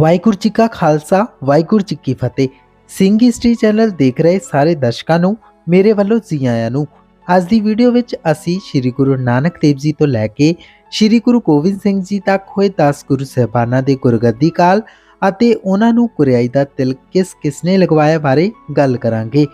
ਵਾਹਿਗੁਰੂ ਜੀ ਕਾ ਖਾਲਸਾ, ਵਾਹਿਗੁਰੂ ਜੀ ਕੀ ਫਤਿਹ। Singh history channel ਦੇਖ ਰਹੇ ਸਾਰੇ ਦਰਸ਼ਕਾਂ ਨੂੰ, ਮੇਰੇ ਵੱਲੋਂ ਜੀ ਆਇਆਂ ਨੂੰ। ਅੱਜ ਦੀ ਵੀਡੀਓ ਵਿੱਚ ਅਸੀਂ ਸ੍ਰੀ ਗੁਰੂ ਨਾਨਕ ਦੇਵ ਜੀ ਤੋਂ ਲੈ ਕੇ ਸ੍ਰੀ ਗੁਰੂ ਗੋਬਿੰਦ ਸਿੰਘ ਜੀ ਤੱਕ ਹੋਏ 10 ਗੁਰੂ ਸਹਿਬਾਨਾਂ ਦੇ ਗੁਰਗੱਦੀ ਕਾਲ ਅਤੇ ਉਹਨਾਂ ਨੂੰ ਕੁਰਿਆਈ ਦਾ ਤਿਲਕ ਕਿਸ ਕਿਸ ਲਗਵਾਇਆ ਬਾਰੇ ਗੱਲ ਕਰਾਂਗੇ।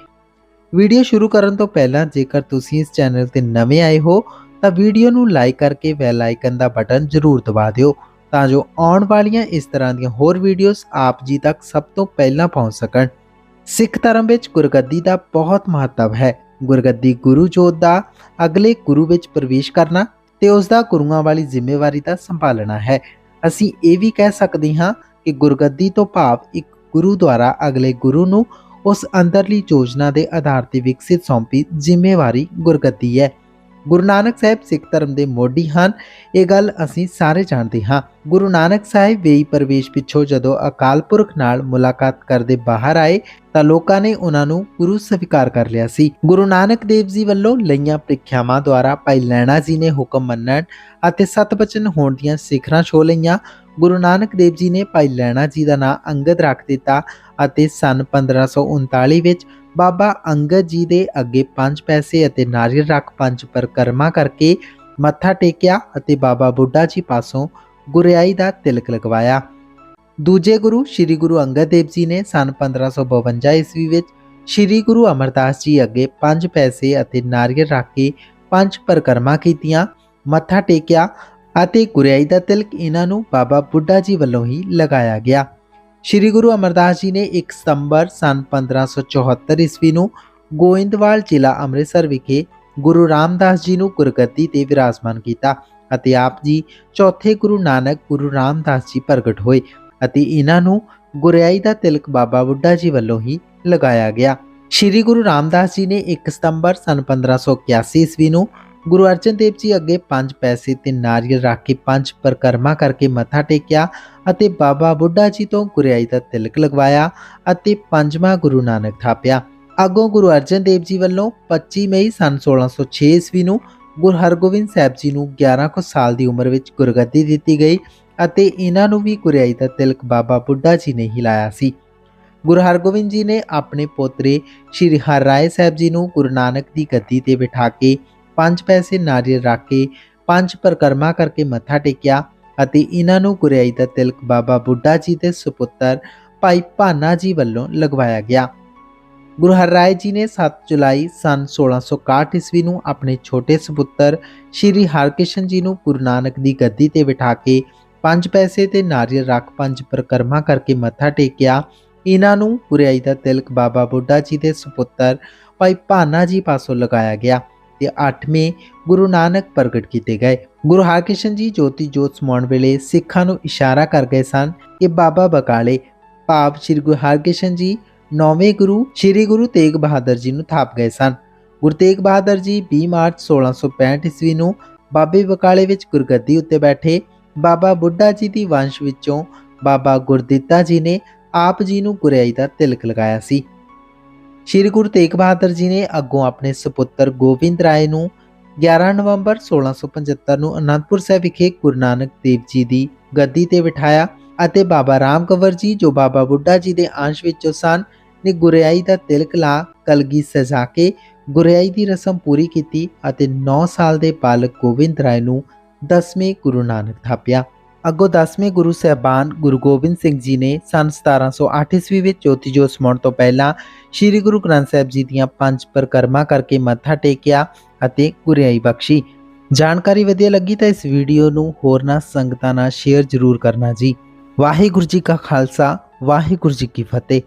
ਵੀਡੀਓ ਸ਼ੁਰੂ ਕਰਨ ਤੋਂ ਪਹਿਲਾਂ ਜੇਕਰ ਤੁਸੀਂ ਇਸ ਚੈਨਲ ਤੇ ਨਵੇਂ ਆਏ ਹੋ, ਤਾਂ ਵੀਡੀਓ ਨੂੰ ਲਾਈਕ ਕਰਕੇ ਬੈਲ ਆਈਕਨ ਦਾ ਬਟਨ ਜ਼ਰੂਰ ਦਬਾ ਦਿਓ। ਤਾਂ ਜੋ ਆਉਣ ਵਾਲੀਆਂ ਇਸ ਤਰ੍ਹਾਂ ਦੀਆਂ ਹੋਰ ਵੀਡੀਓਜ਼ ਆਪ ਜੀ ਤੱਕ ਸਭ ਤੋਂ ਪਹਿਲਾਂ ਪਹੁੰਚ ਸਕਣ। ਸਿੱਖ ਧਰਮ ਵਿੱਚ ਗੁਰਗੱਦੀ ਦਾ ਬਹੁਤ ਮਹੱਤਵ ਹੈ। ਗੁਰਗੱਦੀ ਗੁਰੂ ਜੋਤ ਦਾ ਅਗਲੇ ਗੁਰੂ ਵਿੱਚ ਪ੍ਰਵੇਸ਼ ਕਰਨਾ ਤੇ ਉਸ ਦਾ ਗੁਰੂਆਂ ਵਾਲੀ ਜ਼ਿੰਮੇਵਾਰੀ ਦਾ ਸੰਭਾਲਣਾ ਹੈ। ਅਸੀਂ ਇਹ ਵੀ ਕਹਿ ਸਕਦੇ ਹਾਂ ਕਿ ਗੁਰਗੱਦੀ ਤੋਂ ਭਾਵ ਇੱਕ ਗੁਰੂ ਦੁਆਰਾ ਅਗਲੇ ਗੁਰੂ ਨੂੰ ਉਸ ਅੰਦਰਲੀ ਯੋਜਨਾ ਦੇ ਆਧਾਰ ਤੇ ਵਿਕਸਿਤ ਸੌਂਪੀ ਜ਼ਿੰਮੇਵਾਰੀ ਗੁਰਗੱਦੀ ਹੈ। ਗੁਰੂ ਨਾਨਕ ਸਾਹਿਬ ਸਿੱਖ ਧਰਮ ਦੇ ਮੋਢੀ ਹਨ। ਇਹ ਗੱਲ ਅਸੀਂ ਸਾਰੇ ਜਾਣਦੇ ਹਾਂ। ਗੁਰੂ ਨਾਨਕ ਸਾਹਿਬ ਵੇਈ ਪ੍ਰਵੇਸ਼ ਪਿੱਛੋਂ ਜਦੋਂ ਅਕਾਲ ਪੁਰਖ ਨਾਲ ਮੁਲਾਕਾਤ ਕਰਦੇ ਬਾਹਰ ਆਏ, ਤਾਂ ਲੋਕਾਂ ਨੇ ਉਹਨਾਂ ਨੂੰ ਗੁਰੂ ਸਵੀਕਾਰ ਕਰ ਲਿਆ ਸੀ। ਗੁਰੂ ਨਾਨਕ ਦੇਵ ਜੀ ਵੱਲੋਂ ਲਈਆਂ ਪ੍ਰੀਖਿਆਵਾਂ ਦੁਆਰਾ ਭਾਈ ਲੈਣਾ ਜੀ ਨੇ ਹੁਕਮ ਮੰਨਣ ਅਤੇ ਸਤਬਚਨ ਹੋਣ ਦੀਆਂ ਸਿਖਰਾਂ ਛੋ ਲਈਆਂ। ਗੁਰੂ ਨਾਨਕ ਦੇਵ ਜੀ ਨੇ ਭਾਈ ਲੈਣਾ ਜੀ ਦਾ ਨਾਂ ਅੰਗਦ ਰੱਖ ਦਿੱਤਾ ਅਤੇ ਸਨ 1539 ਵਿੱਚ ਬਾਬਾ ਅੰਗਦ ਜੀ ਦੇ ਅੱਗੇ ਪੰਜ ਪੈਸੇ ਅਤੇ ਨਾਰੀਅਲ ਰੱਖ ਪੰਜ ਪਰਕਰਮਾ ਕਰਕੇ ਮੱਥਾ ਟੇਕਿਆ ਅਤੇ ਬਾਬਾ ਬੁੱਢਾ ਜੀ ਪਾਸੋਂ ਗੁਰਿਆਈ ਦਾ ਤਿਲਕ ਲਗਵਾਇਆ। ਦੂਜੇ ਗੁਰੂ ਸ੍ਰੀ ਗੁਰੂ ਅੰਗਦ ਦੇਵ ਜੀ ਨੇ ਸਨ 1552 ਈਸਵੀ ਵਿੱਚ ਸ੍ਰੀ ਗੁਰੂ ਅਮਰਦਾਸ ਜੀ ਅੱਗੇ ਪੰਜ ਪੈਸੇ ਅਤੇ ਨਾਰੀਅਲ ਰੱਖ ਕੇ ਪੰਜ ਪਰਕਰਮਾ ਕੀਤੀਆਂ, ਮੱਥਾ ਟੇਕਿਆ ਅਤੇ ਗੁਰਿਆਈ ਦਾ ਤਿਲਕ ਇਹਨਾਂ ਨੂੰ ਬਾਬਾ ਬੁੱਢਾ ਜੀ ਵੱਲੋਂ ਹੀ ਲਗਾਇਆ ਗਿਆ। ਸ੍ਰੀ ਗੁਰੂ ਅਮਰਦਾਸ ਜੀ ਨੇ 1 ਸਤੰਬਰ ਸਨ 1574 ਈਸਵੀ ਨੂੰ ਗੋਇੰਦਵਾਲ ਜ਼ਿਲ੍ਹਾ ਅੰਮ੍ਰਿਤਸਰ ਵਿਖੇ ਗੁਰੂ ਰਾਮਦਾਸ ਜੀ ਨੂੰ ਗੁਰਗੱਦੀ ਤੇ ਵਿਰਾਜਮਾਨ ਕੀਤਾ ਅਤੇ ਆਪ ਜੀ ਚੌਥੇ ਗੁਰੂ ਨਾਨਕ ਗੁਰੂ ਰਾਮਦਾਸ ਜੀ ਪ੍ਰਗਟ ਹੋਏ ਅਤੇ ਇਹਨਾਂ ਨੂੰ ਗੁਰਿਆਈ ਦਾ ਤਿਲਕ ਬਾਬਾ ਬੁੱਢਾ ਜੀ ਵੱਲੋਂ ਹੀ ਲਗਾਇਆ ਗਿਆ ਸ੍ਰੀ ਗੁਰੂ ਰਾਮਦਾਸ ਜੀ ਨੇ 1 ਸਤੰਬਰ ਸਨ 1581 ਈਸਵੀ ਨੂੰ ਗੁਰੂ ਅਰਜਨ ਦੇਵ ਜੀ ਅੱਗੇ ਪੰਜ ਪੈਸੇ ਤੇ ਨਾਰੀਅਲ ਰੱਖ ਕੇ ਪੰਜ ਪਰਕਰਮਾ ਕਰਕੇ ਮੱਥਾ ਟੇਕਿਆ ਅਤੇ ਬਾਬਾ ਬੁੱਢਾ ਜੀ ਤੋਂ ਗੁਰਿਆਈ ਦਾ ਤਿਲਕ ਲਗਵਾਇਆ ਅਤੇ ਪੰਜਵਾਂ ਗੁਰੂ ਨਾਨਕ ਥਾਪਿਆ। ਅੱਗੋਂ ਗੁਰੂ ਅਰਜਨ ਦੇਵ ਜੀ ਵੱਲੋਂ 25 ਮਈ ਸਨ 1606 ਈਸਵੀ ਨੂੰ ਗੁਰੂ ਹਰਗੋਬਿੰਦ ਸਾਹਿਬ ਜੀ ਨੂੰ 11 ਕੁ ਸਾਲ ਦੀ ਉਮਰ ਵਿੱਚ ਗੁਰਗੱਦੀ ਦਿੱਤੀ ਗਈ ਅਤੇ ਇਹਨਾਂ ਨੂੰ ਵੀ ਗੁਰਿਆਈ ਦਾ ਤਿਲਕ ਬਾਬਾ ਬੁੱਢਾ ਜੀ ਨੇ ਹੀ ਲਾਇਆ ਸੀ। ਗੁਰੂ ਹਰਗੋਬਿੰਦ ਜੀ ਨੇ ਆਪਣੇ ਪੋਤਰੇ ਸ਼੍ਰੀ ਹਰ ਰਾਏ ਸਾਹਿਬ ਜੀ ਨੂੰ ਗੁਰੂ ਨਾਨਕ ਦੀ ਗੱਦੀ ਤੇ ਬਿਠਾ ਕੇ ਪੰਜ ਪੈਸੇ ਨਾਰੀਅਲ ਰੱਖ ਕੇ ਪੰਜ ਪਰਕਰਮਾ ਕਰਕੇ ਮੱਥਾ ਟੇਕਿਆ ਅਤੇ ਇਹਨਾਂ ਨੂੰ ਗੁਰਿਆਈ ਦਾ ਤਿਲਕ ਬਾਬਾ ਬੁੱਢਾ ਜੀ ਦੇ ਸੁਪੁੱਤਰ ਭਾਈ ਭਾਨਾ ਜੀ ਵੱਲੋਂ ਲਗਵਾਇਆ ਗਿਆ। ਗੁਰੂ ਹਰਿਰਾਏ ਜੀ ਨੇ 7 ਜੁਲਾਈ ਸਨ 1661 ਈਸਵੀ ਨੂੰ ਆਪਣੇ ਛੋਟੇ ਸੁਪੁੱਤਰ ਸ਼੍ਰੀ ਹਰਕ੍ਰਿਸ਼ਨ ਜੀ ਨੂੰ ਗੁਰੂ ਨਾਨਕ ਦੀ ਗੱਦੀ ਤੇ ਬਿਠਾ ਕੇ ਪੰਜ ਪੈਸੇ ਤੇ ਨਾਰੀਅਲ ਰੱਖ ਪੰਜ ਪਰਕਰਮਾ ਕਰਕੇ ਮੱਥਾ ਟੇਕਿਆ। ਇਹਨਾਂ ਨੂੰ ਗੁਰਿਆਈ ਦਾ ਤਿਲਕ ਬਾਬਾ ਬੁੱਢਾ ਜੀ ਦੇ ਸੁਪੁੱਤਰ ਭਾਈ ਭਾਨਾ ਜੀ ਪਾਸੋਂ ਲਗਾਇਆ ਗਿਆ। ਤੇ 8ਵੇਂ ਗੁਰੂ ਨਾਨਕ ਪ੍ਰਗਟ ਕੀਤੇ ਗਏ। ਗੁਰੂ ਹਰਕ੍ਰਿਸ਼ਨ ਜੀ ਜੋਤੀ ਜੋਤ ਸਮਾਉਣ ਵੇਲੇ ਸਿੱਖਾਂ ਨੂੰ ਇਸ਼ਾਰਾ ਕਰ ਗਏ ਸਨ। ਕਿ ਬਾਬਾ ਬਕਾਲੇ ਭਾਵ ਸ੍ਰੀ ਗੁਰੂ ਹਰਕ੍ਰਿਸ਼ਨ ਜੀ ਨੌਵੇਂ ਗੁਰੂ ਸ੍ਰੀ ਗੁਰੂ ਤੇਗ ਬਹਾਦਰ ਜੀ ਨੂੰ ਥਾਪ ਗਏ ਸਨ। ਗੁਰੂ ਤੇਗ ਬਹਾਦਰ ਜੀ 20 ਮਾਰਚ 1665 ਈਸਵੀ ਨੂੰ ਬਾਬੇ ਬਕਾਲੇ ਵਿੱਚ ਗੁਰਗੱਦੀ ਉੱਤੇ ਬੈਠੇ। ਬਾਬਾ ਬੁੱਢਾ ਜੀ ਦੀ ਵੰਸ਼ ਵਿੱਚੋਂ ਬਾਬਾ ਗੁਰਦਿੱਤਾ ਜੀ ਨੇ ਆਪ ਜੀ ਨੂੰ ਗੁਰਿਆਈ ਦਾ ਤਿਲਕ ਲਗਾਇਆ ਸੀ। ਸ਼੍ਰੀ ਗੁਰੂ ਤੇਗ ਬਹਾਦਰ ਜੀ ਨੇ ਅੱਗੋਂ ਆਪਣੇ ਸੁਪੁੱਤਰ ਗੋਬਿੰਦ ਰਾਏ ਨੂੰ 11 ਨਵੰਬਰ 1675 ਨੂੰ ਅਨੰਦਪੁਰ ਸਾਹਿਬ ਵਿਖੇ ਗੁਰੂ ਨਾਨਕ ਦੇਵ ਜੀ ਦੀ ਗੱਦੀ ਤੇ ਬਿਠਾਇਆ ਅਤੇ ਬਾਬਾ ਰਾਮ ਕੰਵਰ ਜੀ, ਜੋ ਬਾਬਾ ਬੁੱਢਾ ਜੀ ਦੇ ਅੰਸ਼ ਵਿੱਚੋਂ ਸਨ, ਨੇ ਗੁਰਿਆਈ ਦਾ ਤਿਲਕ ਲਾ ਕਲਗੀ ਸਜਾ ਕੇ ਗੁਰਿਆਈ ਦੀ ਰਸਮ ਪੂਰੀ ਕੀਤੀ ਅਤੇ 9 ਸਾਲ ਦੇ ਬਾਲਕ ਗੋਬਿੰਦ ਰਾਏ ਨੂੰ 10ਵੇਂ ਗੁਰੂ ਨਾਨਕ ਥਾਪਿਆ। ਅੱਗੋਂ 10ਵੇਂ ਗੁਰੂ ਸਹਿਬਾਨ ਗੁਰੂ ਗੋਬਿੰਦ ਸਿੰਘ ਜੀ ਨੇ ਸਨ 1708 ਈਸਵੀ ਵਿੱਚ ਜੋਤੀ ਜੋਤ ਸਮਾਉਣ ਤੋਂ ਪਹਿਲਾਂ ਸ੍ਰੀ ਗੁਰੂ ਗ੍ਰੰਥ ਸਾਹਿਬ ਜੀ ਦੀਆਂ ਪੰਜ ਪਰਕਰਮਾ ਕਰਕੇ ਮੱਥਾ ਟੇਕਿਆ ਅਤੇ ਗੁਰਿਆਈ ਬਖਸ਼ੀ। ਜਾਣਕਾਰੀ ਵਧੀਆ ਲੱਗੀ ਤਾਂ ਇਸ ਵੀਡੀਓ ਨੂੰ ਹੋਰਨਾਂ ਸੰਗਤਾਂ ਨਾਲ ਸ਼ੇਅਰ ਜ਼ਰੂਰ ਕਰਨਾ ਜੀ। ਵਾਹਿਗੁਰੂ ਜੀ ਕਾ ਖਾਲਸਾ, ਵਾਹਿਗੁਰੂ ਜੀ ਕੀ ਫਤਿਹ।